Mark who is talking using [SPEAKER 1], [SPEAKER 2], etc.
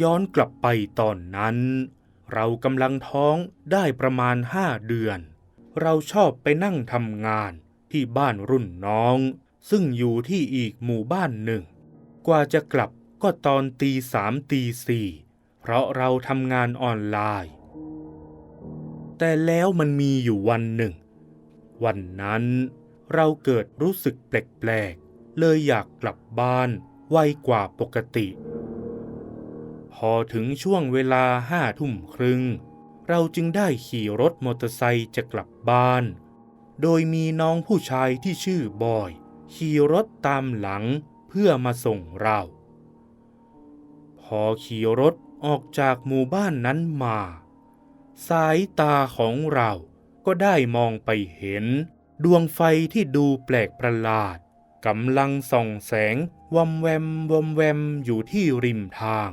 [SPEAKER 1] ย้อนกลับไปตอนนั้น เรากำลังท้องได้ประมาณห้าเดือน เราชอบไปนั่งทำงานที่บ้านรุ่นน้อง ซึ่งอยู่ที่อีกหมู่บ้านหนึ่ง กว่าจะกลับก็ตอนตีสามตีสี่เพราะเราทำงานออนไลน์ แต่แล้วมันมีอยู่วันหนึ่ง วันนั้นเราเกิดรู้สึกแปลกๆ เลยอยากกลับบ้านไวกว่าปกติ พอถึงช่วงเวลาห้าทุ่มครึ่ง เราจึงได้ขี่รถมอเตอร์ไซค์จะกลับบ้าน โดยมีน้องผู้ชายที่ชื่อบอย ขี่รถตามหลังเพื่อมาส่งเรา พอขี่รถออกจากหมู่บ้านนั้นมา สายตาของเราก็ได้มองไปเห็น ดวงไฟที่ดูแปลกประหลาดกำลังส่องแสงวอมแวมวอมแวมอยู่ที่ริมทาง